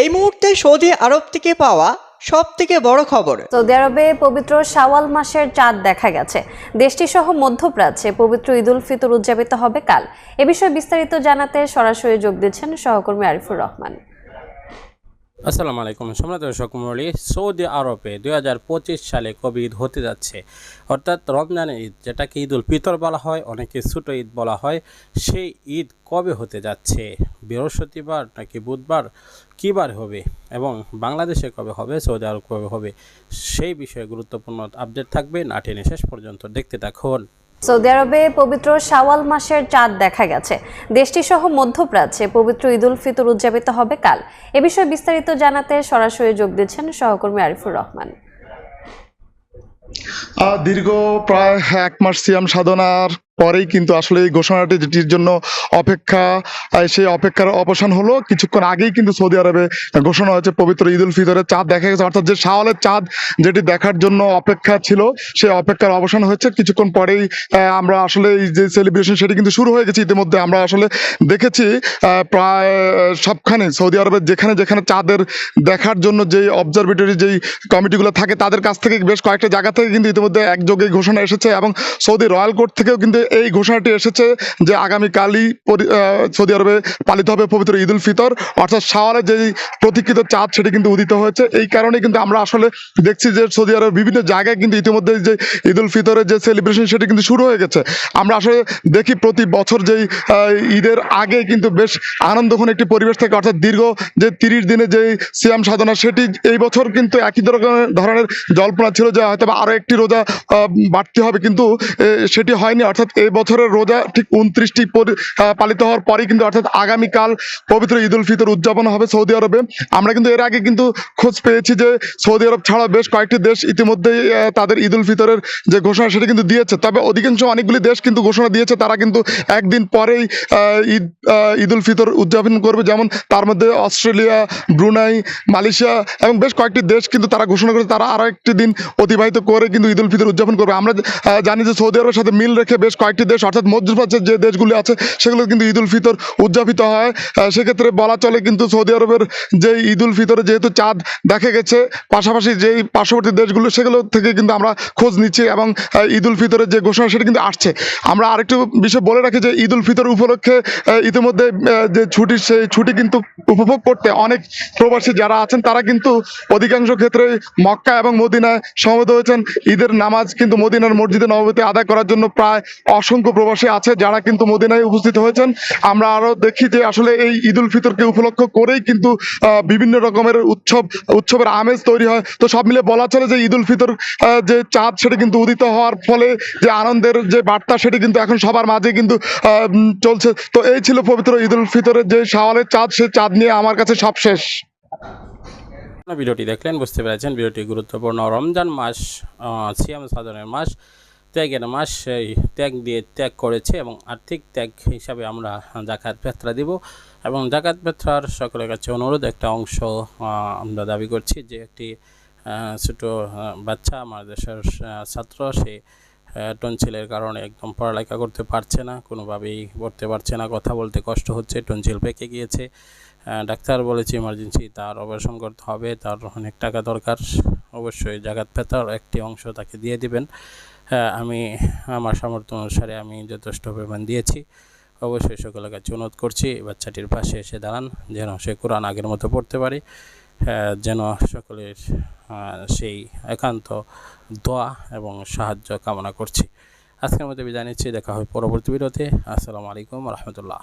এই মুহূর্তে সৌদি আরব থেকে পাওয়া সব থেকে বড় খবর। সৌদি আরবে পবিত্র সাওয়াল মাসের চাঁদ দেখা গেছে। দেশটি সহ মধ্যপ্রাচ্যে পবিত্র ঈদুল ফিতর উদযাপিত হবে কাল। এ বিষয়ে বিস্তারিত জানাতে সরাসরি যোগ দিচ্ছেন সহকর্মী আরিফুর রহমান। আসসালামু আলাইকুম। সম্রাট দর্শক মণ্ডলী, সৌদি আরবে দুই হাজার পঁচিশ সালে কবি ঈদ হতে যাচ্ছে। অর্থাৎ রমজানের ঈদ, যেটাকে ঈদ উল ফিতর বলা হয়, অনেকে ছোটো ঈদ বলা হয়, সেই ঈদ কবে হতে যাচ্ছে? বৃহস্পতিবার নাকি বুধবার? কী বার হবে? এবং বাংলাদেশে কবে হবে? সৌদি আরব কবে হবে? সেই বিষয়ে গুরুত্বপূর্ণ আপডেট থাকবে। না টেনে শেষ পর্যন্ত দেখতে থাকুন। সৌদি আরবে পবিত্র শাওয়াল মাসের চাঁদ দেখা গেছে। দেশটি সহ মধ্যপ্রাচ্যে পবিত্র ঈদ উল ফিতর উদযাপিত হবে কাল। এ বিষয়ে বিস্তারিত জানাতে সরাসরি যোগ দিচ্ছেন সহকর্মী আরিফুর রহমান। দীর্ঘ প্রায় এক মাস সিয়াম সাধনার পরেই কিন্তু আসলে এই ঘোষণাটি যেটির জন্য অপেক্ষা সেই অপেক্ষার অবসান হলো। কিছুক্ষণ আগেই কিন্তু সৌদি আরবে ঘোষণা হয়েছে, পবিত্র ঈদ উল ফিতরের চাঁদ দেখা গেছে। অর্থাৎ যে শাওয়ালের চাঁদ যেটি দেখার জন্য অপেক্ষা ছিল, সেই অপেক্ষার অবসান হয়েছে। কিছুক্ষণ পরেই আমরা আসলে এই যে সেলিব্রেশন সেটি কিন্তু শুরু হয়ে গেছে। ইতিমধ্যে আমরা আসলে দেখেছি প্রায় সবখানে সৌদি আরবের যেখানে যেখানে চাঁদের দেখার জন্য যেই অবজারভেটরি যেই কমিটিগুলো থাকে, তাদের কাছ থেকে বেশ কয়েকটা জায়গা থেকে কিন্তু ইতিমধ্যে একযোগে ঘোষণা এসেছে এবং সৌদি রয়্যাল কোর্ট থেকেও কিন্তু এই ঘোষণাটি এসেছে যে আগামীকালই সৌদি আরবে পালিত হবে পবিত্র ঈদ উল ফিতর। অর্থাৎ শাওয়ালের যেই প্রতীক্ষিত চাঁদ সেটি কিন্তু উদিত হয়েছে। এই কারণে কিন্তু আমরা আসলে দেখছি যে সৌদি আরবের বিভিন্ন জায়গায় কিন্তু ইতিমধ্যে যে ঈদ উল ফিতরের যে সেলিব্রেশন সেটি কিন্তু শুরু হয়ে গেছে। আমরা আসলে দেখি প্রতি বছর যেই ঈদের আগে কিন্তু বেশ আনন্দঘন একটি পরিবেশ থাকে। অর্থাৎ দীর্ঘ যে তিরিশ দিনে যে সিয়াম সাধনা, সেটি এই বছর কিন্তু একই ধরনের ধরনের জল্পনা ছিল যে হয়তো বা আরও একটি রোজা বাড়তে হবে। কিন্তু সেটি হয়নি। অর্থাৎ এই বছরের রোজা ঠিক উনত্রিশটি পালিত হওয়ার পরেই কিন্তু অর্থাৎ আগামীকাল পবিত্র ঈদ উল ফিতর উদযাপন হবে সৌদি আরবে। আমরা কিন্তু এর আগে কিন্তু খোঁজ পেয়েছি যে সৌদি আরব ছাড়া বেশ কয়েকটি দেশ ইতিমধ্যেই তাদের ঈদ উল ফিতরের যে ঘোষণা সেটা কিন্তু দিয়েছে। তবে অধিকাংশ অনেকগুলি দেশ কিন্তু ঘোষণা দিয়েছে, তারা কিন্তু একদিন পরেই ঈদ ঈদ উল ফিতর উদযাপন করবে। যেমন তার মধ্যে অস্ট্রেলিয়া, ব্রুনাই, মালয়েশিয়া এবং বেশ কয়েকটি দেশ কিন্তু তারা ঘোষণা করেছে, তারা আরও একটি দিন অতিবাহিত করে কিন্তু ঈদ উল ফিতর উদযাপন করবে। আমরা জানি যে সৌদি আরবের সাথে মিল রেখে বেশ কয়েকটি দেশ, অর্থাৎ মধ্যপ্রাচ্যের যে দেশগুলি আছে সেগুলো কিন্তু ঈদ উল ফিতর উদযাপিত হয়। সেক্ষেত্রে বলা চলে কিন্তু সৌদি আরবের যে ঈদ উল ফিতরে যেহেতু চাঁদ দেখা গেছে, পাশাপাশি যেই পার্শ্ববর্তী দেশগুলো, সেগুলো থেকে কিন্তু আমরা খোঁজ নিচ্ছি এবং ঈদ উল ফিতরের যে ঘোষণা, সেটা কিন্তু আসছে। আমরা আরেকটু বিষয় বলে রাখি যে, ঈদ উল ফিতর উপলক্ষে ইতিমধ্যে যে ছুটি, সেই ছুটি কিন্তু উপভোগ করতে অনেক প্রবাসী যারা আছেন, তারা কিন্তু অধিকাংশ ক্ষেত্রে মক্কা এবং মদিনায় সমবেত হয়েছেন। ঈদের নামাজ কিন্তু মদিনার মসজিদে নবমীতে আদায় করার জন্য প্রায় অসংখ্য প্রবাসী আছে যারা কিন্তু মদিনায় উপস্থিত হয়েছেন। আমরা আরও দেখি যে আসলে এই ঈদ উল ফিতরকে উপলক্ষ করেই কিন্তু বিভিন্ন রকমের উৎসব, উৎসবের আমেজ তৈরি হয়। তো সব মিলে বলা চলে যে ঈদ উল ফিতর যে চাঁদ সেটা কিন্তু উদিত হওয়ার ফলে যে আনন্দের যে বার্তা সেটি কিন্তু এখন সবার মাঝে কিন্তু চলছে। তো এই ছিল পবিত্র ঈদ উল ফিতরের যে শাওয়ালের চাঁদ সেই চাঁদ নিয়ে আমার কাছে সব শেষ। ভিডিওটি দেখলেন, বুঝতে পেরেছেন। ভিডিওটি গুরুত্বপূর্ণ। রমজান মাস সিয়াম সাধনের মাস। ত্যাগের মাস ত্যাগ দিয়ে ত্যাগ করেছে এবং আর্থিক ত্যাগ হিসাবে আমরা জাকাত পেত্রা দিব এবং জাকাত পেত্রার সকলের কাছে অনুরোধ, একটা অংশ আমরা দাবি করছি যে একটি ছোটো বাচ্চা আমার দেশের ছাত্র, সে টনসিলের কারণে একদম পড়ালেখা করতে পারছে না, কোনোভাবেই পড়তে পারছে না, কথা বলতে কষ্ট হচ্ছে টনসিল পেকে গিয়েছে। ডাক্তার বলেছে ইমার্জেন্সি তার অপারেশন করতে হবে, তার অনেক টাকা দরকার, অবশ্যই জাগাত পেতার একটি অংশ তাকে দিয়ে দিবেন। আমি আমার সামর্থ্য অনুসারে আমি যথেষ্ট পরিমাণ দিয়েছি। অবশ্যই সকলের কাছে অনুরোধ করছি বাচ্চাটির পাশে এসে দাঁড়ান, যেন সে কোরআন আগের মতো পড়তে পারে যেন সকলের সেই একান্ত দোয়া এবং সাহায্য কামনা করছি। আজকের মতো বিদায় নিচ্ছি, দেখা হয় পরবর্তী বিরতে আসসালামু আলাইকুম রহমতুল্লাহ।